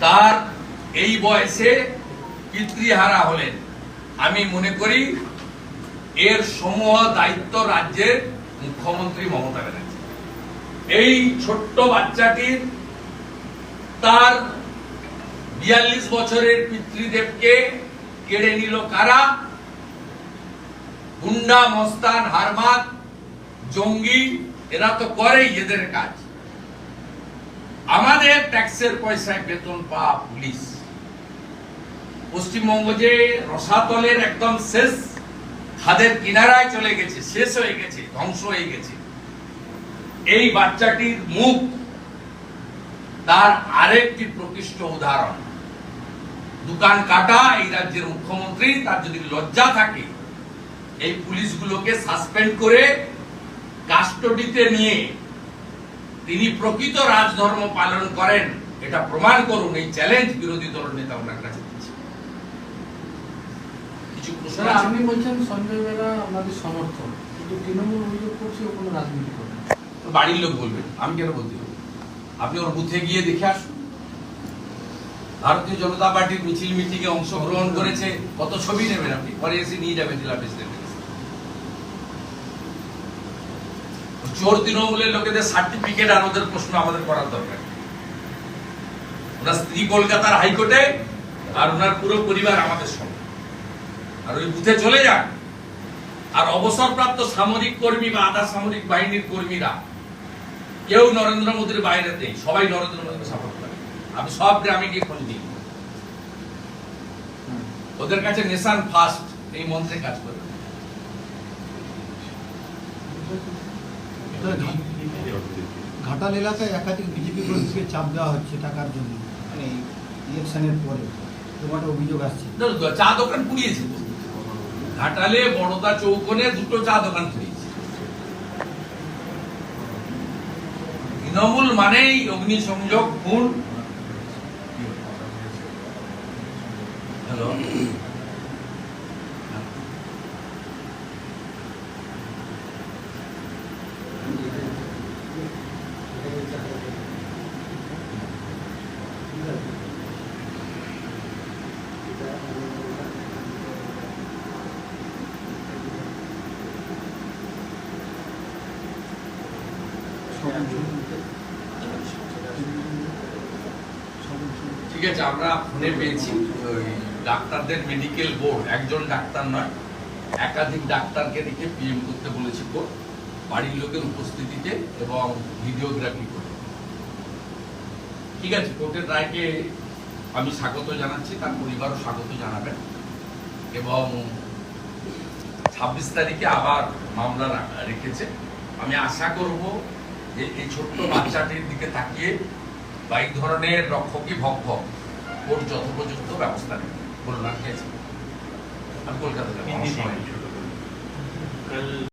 তার এই বয়সে পিতৃহারা হলেন। আমি মনে করি এর সমূহ দায়িত্ব রাজ্যের মুখ্যমন্ত্রী মমতা ব্যানার্জি। এই ছোট্ট বাচ্চাটির তার বিয়াল্লিশ বছরের পিতৃদেবকে কেড়ে নিল কারা? গুন্ডা, মস্তান হারমাত জঙ্গি, এরা তো করেই এদের কাজ। আমাদের ট্যাক্সের পয়সায় বেতন পাওয়া পুলিশ। পশ্চিমবঙ্গ যে রসাতলের একদম শেষ খাদের কিনারায় চলে গেছে, শেষ হয়ে গেছে, ধ্বংস হয়ে গেছে। এই বাচ্চাটির মুখ, তার আরেকটি প্রকৃষ্ট উদাহরণ। দোকান কাটা, এই রাজ্যের মুখ্যমন্ত্রী, তার যদি লজ্জা থাকে, এই পুলিশগুলোকে সাসপেন্ড করে কাস্টডিতে নিয়ে তিনি প্রকৃত রাজধর্ম পালন করেন এটা প্রমাণ করুন এই চ্যালেঞ্জ বিরোধী দল নেতা ওনার কাছে কিছু প্রশ্ন আপনি বলছেন সঞ্জয় আমাদের সমর্থক কিন্তু তৃণমূল অভিযোগ করছে কোনো রাজনীতি করে। বাড়ির লোক বলবেন আমি কেন বলতে? আপনি ওর বুথে গিয়ে দেখে আসুন। ভারতীয় জনতা পার্টির মিছিল মিটিং এ অংশগ্রহণ করেছে কত ছবি নেবেন আপনি? পরে এসে নিয়ে যাবেন জেলা প্রেসিডেন্ট চোর তৃণমূলের লোকেদের সার্টিফিকেট আর প্রশ্ন আমাদের করার দরকার। ওনার স্ত্রী কলকাতার হাইকোর্টে আর ওনার পুরো পরিবার আমাদের সঙ্গে। আর ওই বুথে চলে যান। আর অবসরপ্রাপ্ত সামরিক কর্মী বা আধা সামরিক বাহিনীর কর্মীরা, কেউ নরেন্দ্র মোদীর বাইরে নেই, সবাই নরেন্দ্র মোদীকে সাপোর্ট করে। আমি সব গ্রামে গিয়ে খোঁজ নিই। ওদের কাছে নেশান ফার্স্ট এই মন্ত্রে কাজ করে। ঘাটাল এলাকায় একাধিক বিজেপি কর্মীকে চাপ দেওয়া হচ্ছে টাকার জন্য। মানে ইলেকশনের পরে তোমার অভিযোগ আসছে। চা দোকান পুড়িয়েছে। ঘাটালে বড়দা চৌকনে দুটো চা দোকান তৃণমূল মানেই অগ্নিসংযোগ, খুন। হ্যালো ঠিক আছে, আমরা ফোনে পেয়েছি ডাক্তারদের মেডিকেল বোর্ড একজন ডাক্তার নয়, একাধিক ডাক্তারকে পিএম করতে বাড়ির লোকের উপস্থিতিতে এবং ভিডিওগ্রাফি করে। ঠিক আছে, কোর্টের রায়কে আমি স্বাগত জানাচ্ছি, তার পরিবারও স্বাগত জানাবেন। এবং ছাব্বিশ তারিখে আবার মামলা রেখেছে। আমি আশা করব যে এই ছোট্ট বাচ্চাটির দিকে তাকিয়ে বা এই ধরনের রক্ষকই ভক্ষক ওর যথোপযুক্ত ব্যবস্থা বলুন আর আমি কলকাতা যাব নেই।